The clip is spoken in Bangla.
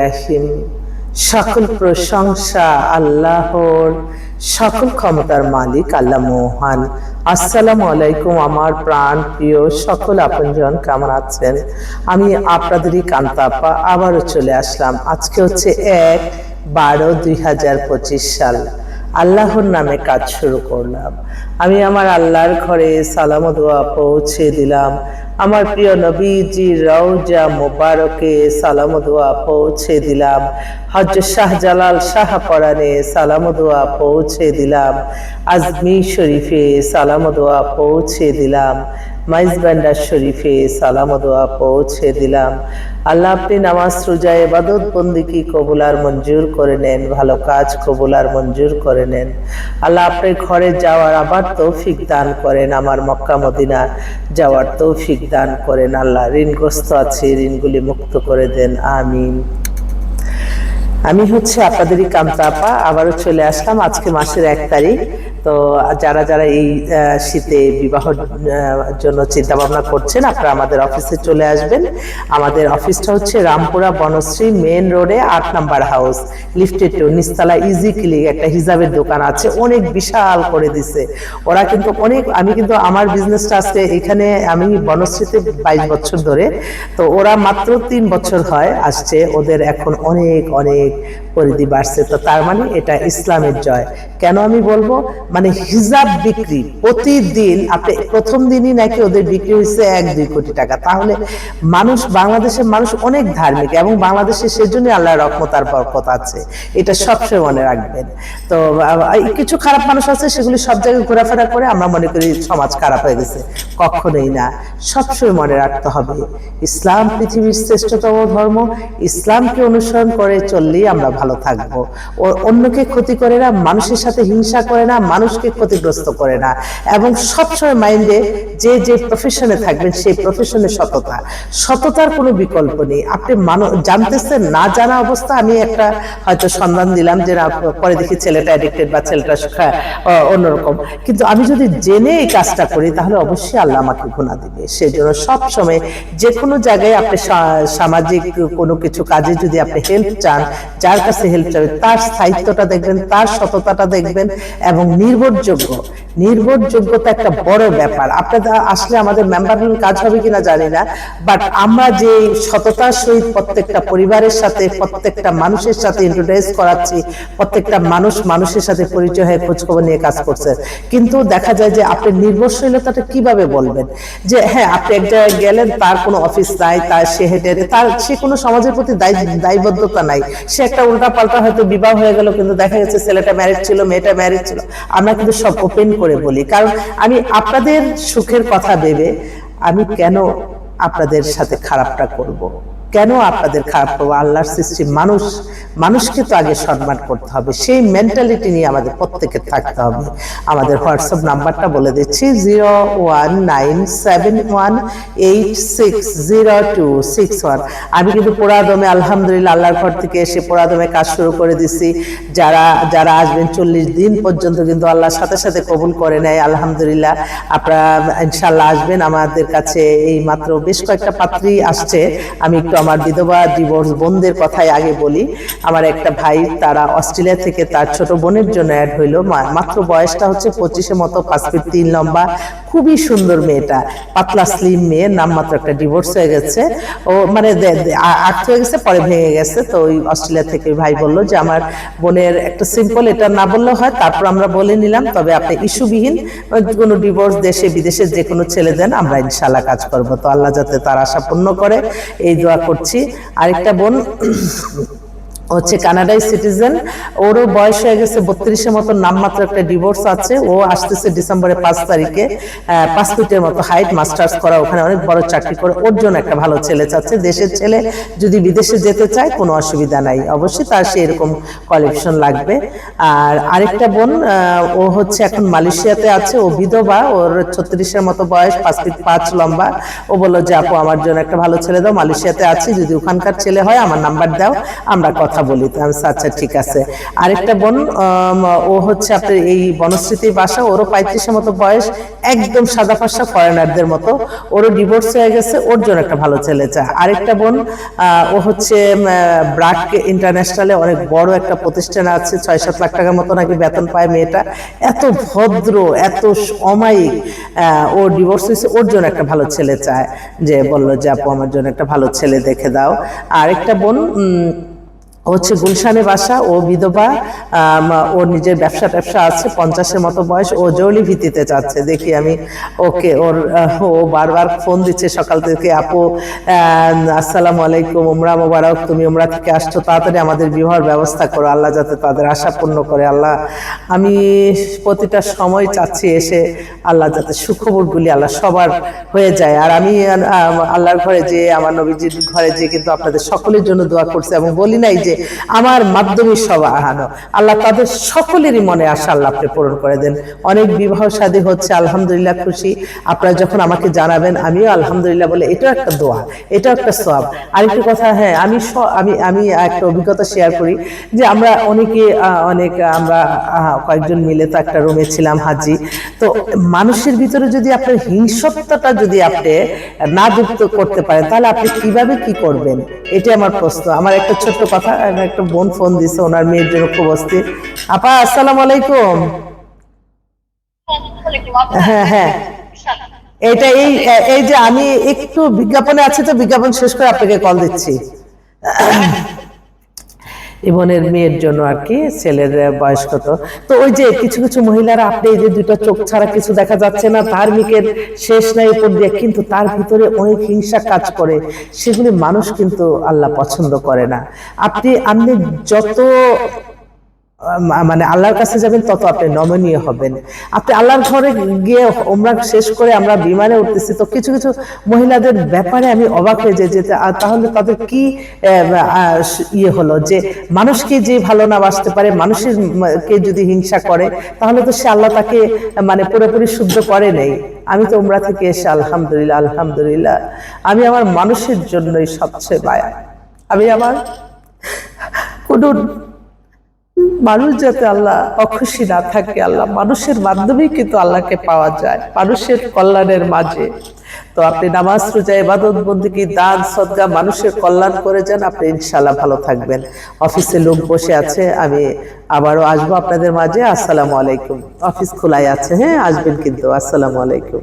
রাহিম। সকল প্রশংসা আল্লাহর, সকল ক্ষমতার মালিক আল্লাহ মোহান। আসসালামু আলাইকুম আমার প্রাণ প্রিয় সকল আপনজন, কেমন আছেন? আমি আপনাদেরই কান্তাপা আবারও চলে আসলাম। আজকে হচ্ছে এক বারো দুই সাল। আল্লাহর নামে কাজ শুরু করলাম। আমি আমার আল্লাহর ঘরে সালাম দোয়া পৌঁছে দিলাম। আমার প্রিয় নবীজি রওজা মোবারকে সালাম দোয়া পৌঁছে দিলাম। হজ শাহজালাল শাহ পরানে সালাম দোয়া পৌঁছে দিলাম। আজমি শরীফে সালাম দোয়া পৌঁছে দিলাম। মাইজবান্ডার শরীফে সালাম দোয়া পৌঁছে দিলাম। আল্লাহ আপনি নামাজ, রোজা এবাদত বন্দিকি কবুলার মঞ্জুর করে নেন, ভালো কাজ কবুলার মঞ্জুর করে নেন। আল্লাহ আপনি ঘরে যাওয়ার আবার তৌফিক দান করেন, আমার মক্কা মদিনা যাওয়ার তৌফিক দান করেন। আল্লাহ ঋণগ্রস্ত আছে, ঋণগুলি মুক্ত করে দেন, আমিন। আমি হচ্ছে আপনাদেরই কামতা আপা, আবারও চলে আসলাম আজকে মাসের এক তারিখ। তো যারা যারা এই শীতে বিবাহ জন্য চিন্তা ভাবনা করছেন, আপনারা আমাদের অফিসে চলে আসবেন। আমাদের অফিসটা হচ্ছে রামপুরা বনশ্রী মেন রোডে আট নাম্বার হাউস। লিফটেড টু নিস্তালা ইজি ক্লিক একটা হিজাবের দোকান আছে, অনেক বিশাল করে দিছে। ওরা কিন্তু অনেক, আমি কিন্তু আমার বিজনেসটা আজকে এখানে, আমি বনশ্রীতে বাইশ বছর ধরে, তো ওরা মাত্র তিন বছর হয় আসছে, ওদের এখন অনেক অনেক পরিধি বাড়ছে। তো তার মানে এটা ইসলামের জয়। কেন আমি বলব? মানে হিজাব বিক্রি। প্রতিদিন আপনি প্রথম দিনই নাকি ওদের বিক্রি হয়েছে এক, দুই কোটি টাকা। তাহলে মানুষ, বাংলাদেশের মানুষ অনেক ধার্মিক এবং বাংলাদেশে সেজন্য আল্লাহ রহমতার বরকত আছে। এটা সবসময় মনে রাখবেন। তো কিছু খারাপ মানুষ আছে, সেগুলি সব জায়গায় ঘোরাফেরা করে আমরা মনে করি সমাজ খারাপ হয়ে গেছে। কখনোই না। সবসময় মনে রাখতে হবে, ইসলাম পৃথিবীর শ্রেষ্ঠতম ধর্ম, ইসলামকে অনুসরণ করে চললেই আমরা ভালো থাকব। অন্যকে ক্ষতি করে না, মানুষের সাথে হিংসা করে না মানুষকে ক্ষতিগ্রস্ত করে না। এবং সবসময় মাইন্ডে যে যে প্রফেশনে থাকবেন, সেই প্রফেশনে সততা। সততার কোনো বিকল্প নেই। আপনি মানুষ জানতেছেন, না জানা অবস্থা, আমি একটা হয়তো সন্ধান দিলাম যে পরে দেখি ছেলেটা অ্যাডিক্টেড বা ছেলেটা অন্যরকম। কিন্তু আমি যদি জেনে এই কাজটা করি, তাহলে অবশ্যই আল্লাহ আমাকে গুণা দিবে। সেই জন্য সবসময় যে কোনো জায়গায় আপনি সামাজিক কোনো কিছু কাজে যদি আপনি হেল্প চান, যার কাছে হেল্প চান, তার স্থায়িত্বটা দেখবেন, তার সততাটা দেখবেন, এবং নির্ভরযোগ্য নির্ভরযোগ্যতা একটা বড় ব্যাপার। আপনারা আসলে আমাদের মেম্বার কাজ হবে কিনা জানি না বাট আমরা যে সততার সহিত প্রত্যেকটা পরিবারের সাথে, প্রত্যেকটা মানুষের সাথে ইন্ট্রোডিউস করাচ্ছি, প্রত্যেকটা মানুষ মানুষের সাথে পরিচয় হয়ে খোঁজখবর নিয়ে কাজ করছে। কিন্তু দেখা যায় যে আপনি নির্ভরশীলতাটা কীভাবে বলবেন? যে হ্যাঁ আপনি এক জায়গায় গেলেন, তার কোনো অফিস নাই, তার সে হেঁটে তার সে কোনো সমাজের প্রতি দায়ী- দায়বদ্ধতা নাই। সে একটা উল্টা পাল্টা হয়তো বিবাহ হয়ে গেল, কিন্তু দেখা গেছে ছেলেটা ম্যারিড ছিল, মেয়েটা ম্যারিড ছিল। আমরা কিন্তু সব ওপেন করে বলি কারণ আমি আপনাদের সুখের কথা ভেবে আমি কেন আপনাদের সাথে খারাপটা করব। কেন আপনাদের খারাপ করব? আল্লাহর সৃষ্টি মানুষ, মানুষকে তো আগে সম্মান করতে হবে। সেই মেন্টালিটি নিয়ে আমাদের প্রত্যেকের থাকতে হবে। আমাদের হোয়াটসঅ্যাপ নাম্বারটা বলে দিচ্ছি zero one nine seven one eight six zero two six one আমি কিন্তু পোড়াদমে, আলহামদুলিল্লাহ, আল্লাহর ঘর থেকে এসে পোড়াদমে কাজ শুরু করে দিছি। যারা যারা আসবেন চল্লিশ দিন পর্যন্ত কিন্তু আল্লাহর সাথে সাথে কবুল করে নেয়, আলহামদুলিল্লাহ। আপনারা ইনশাল্লাহ আসবেন। আমাদের কাছে এই মাত্র বেশ কয়েকটা পাত্রী আসছে। আমি একটু আমার বিধবা ডিভোর্স বোনদের কথাই আগে বলি। আমার একটা ভাই তারা অস্ট্রেলিয়া থেকে তার ছোট বোনের জন্য অ্যাড হইল। মা- মাত্র বয়সটা হচ্ছে পঁচিশে মতো পাঁচ ফিট তিন লম্বা। খুবই সুন্দর মেয়েটা পাতলা স্লিম মেয়ে নাম মাত্র একটা ডিভোর্স হয়ে গেছে। ও মানে আট হয়ে গেছে পরে ভেঙে গেছে। তো ওই অস্ট্রেলিয়া থেকে ভাই বলল যে আমার বোনের একটা সিম্পল এটা না বললে হয় তারপর আমরা বলে নিলাম তবে আপনি ইস্যুবিহীন কোনো ডিভোর্স দেশে বিদেশে যে কোনো ছেলে দেন আমরা ইনশাল্লাহ কাজ করব। তো আল্লাহ যাতে তার আশা পূর্ণ করে এই দোয়া করছি। আরেকটা বোন হচ্ছে কানাডাই সিটিজেন। ওরও বয়স হয়ে গেছে বত্রিশের মতো, নামমাত্র একটা ডিভোর্স আছে। ও আসতেছে ডিসেম্বরের পাঁচ তারিখে। পাঁচ ফিটের মতো হাইট, মাস্টার্স করা ওখানে অনেক বড় চাকরি করে। ওর জন্য একটা ভালো ছেলে চাচ্ছে। দেশের ছেলে যদি বিদেশে যেতে চায়, কোনো অসুবিধা নাই। অবশ্যই তার সে এরকম কোয়ালিফিকেশন লাগবে। আর আরেকটা বোন ও হচ্ছে এখন মালয়েশিয়াতে আছে। ও বিধবা, ওর ছত্রিশের মতো বয়স, পাঁচ ফিট পাঁচ লম্বা। ও বলল যে, আপু, আমার জন্য একটা ভালো ছেলে দাও, মালয়েশিয়াতে আছি। যদি ওখানকার ছেলে হয়, আমার নাম্বার দাও, আমরা কথা বলি বলছি, আচ্ছা ঠিক আছে। আরেকটা বোন ও হচ্ছে আপনার এই বনস্মৃতি বাসা ওরও পঁয়ত্রিশের মতো বয়স একদম সাদা ফাঁসা ফরেনারদের মতো। ওরও ডিভোর্স হয়ে গেছে ওর জন্য একটা ভালো ছেলে চায়। আরেকটা বোন ও হচ্ছে ব্রাক ইন্টারন্যাশনালে অনেক বড় একটা প্রতিষ্ঠান আছে ছয় সাত লাখ টাকার মতো নাকি বেতন পায় মেয়েটা। এত ভদ্র এত অমায়িক ও ডিভোর্স হয়েছে ওর জন্য একটা ভালো ছেলে চায়। যে বলল যে আপু আমার জন্য একটা ভালো ছেলে দেখে দাও। আরেকটা বোন হচ্ছে গুলশানে বাসা, ও বিধবা ওর নিজের ব্যবসা ট্যাবসা আছে, পঞ্চাশের মতো বয়স, ও জৌলি ভিত্তিতে চাচ্ছে দেখি আমি ওকে, ওর ও বারবার ফোন দিচ্ছে সকাল থেকে, আপু আসসালামু আলাইকুম, উমরা মোবারক, তুমি উমরা থেকে আসছো, তাড়াতাড়ি আমাদের বিবাহের ব্যবস্থা করো, আল্লাহ যাতে তাদের আশা পূর্ণ করে, আল্লাহ। আমি প্রতিটা সময় চাচ্ছি এসে আল্লাহ যাতে সুখবরগুলি আল্লাহ সবার হয়ে যায়। আর আমি আল্লাহর ঘরে যে আমার নবীজির ঘরে যে কিন্তু আপনাদের সকলের জন্য দোয়া করছে এবং বলি নাই যে আমার মাধ্যমে সব আহানো। আল্লাহ তাদের সকলেরই মনে আশা আল্লাহ আপনি পূরণ করে দেন। অনেক বিবাহ শাদী হচ্ছে, আলহামদুলিল্লাহ খুশি। আপনারা যখন আমাকে জানাবেন, আমিও আলহামদুলিল্লাহ বলে, এটাও একটা দোয়া, এটাও একটা সব আরেকটি কথা হ্যাঁ আমি আমি আমি একটা অভিজ্ঞতা শেয়ার করি যে আমরা অনেকে অনেক, আমরা কয়েকজন মিলে তো একটা রুমে ছিলাম হাজি। তো মানুষের ভিতরে যদি আপনার হিংসত্বটা যদি আপনি না যুক্ত করতে পারেন, তাহলে আপনি কীভাবে কি করবেন? এটা আমার প্রশ্ন। আমার একটা ছোট্ট কথা একটা বোন ফোন দিছে, ওনার মেয়ের জন্য খুব অস্থির আপা, আসসালাম আলাইকুম। হ্যাঁ হ্যাঁ। এটা এই এই যে আমি একটু বিজ্ঞাপনে আছি তো, বিজ্ঞাপন শেষ করে আপনাকে কল দিচ্ছি। ইবনের মেয়ের জন্য আর কি, ছেলের বয়স কত। তো ওই যে কিছু কিছু মহিলারা আপনি এই যে দুটো চোখ ছাড়া কিছু দেখা যাচ্ছে না, ধার্মিকের শেষ নাই উপর দিয়ে, কিন্তু তার ভিতরে অনেক হিংসা কাজ করে। সেগুলি মানুষ কিন্তু আল্লাহ পছন্দ করে না। আপনি আপনি যত মানে আল্লাহর কাছে যাবেন, তত আপনি নমনীয় হবেন। আপনি আল্লাহর ঘরে গিয়ে ওমরা শেষ করে আমরা বিমানে উঠতেছি, তো কিছু কিছু মহিলাদের ব্যাপারে আমি অবাক হয়ে যাই যে তা- তাহলে তাদের কি ইয়ে হলো যে, মানুষকে যে ভালো না বাসতে পারে, মানুষের কে যদি হিংসা করে, তাহলে তো সে আল্লাহ তাকে মানে পুরোপুরি শুদ্ধ করে নেই। আমি তো উমরা থেকে এসে আলহামদুলিল্লাহ আলহামদুলিল্লাহ। আমি আমার মানুষের জন্যই সবচেয়ে মায়া। আমি আমার কোনো মানুষ যাতে আল্লাহ অখুশি না থাকে, আল্লাহ মানুষের মাধ্যমেই কিন্তু আল্লাহকে পাওয়া যায়, মানুষের কল্যাণের মাঝে। তো আপনি নামাজ, রোজা, ইবাদত, বন্দিগি, দান সদগা মানুষের কল্যাণ করে যান, আপনি ইনশাআল্লাহ ভালো থাকবেন। অফিসে লোক বসে আছে, আমি আবারও আসব আপনাদের মাঝে। আসসালামু আলাইকুম। অফিস খোলাই আছে হ্যাঁ আসবেন কিন্তু। আসসালামু আলাইকুম।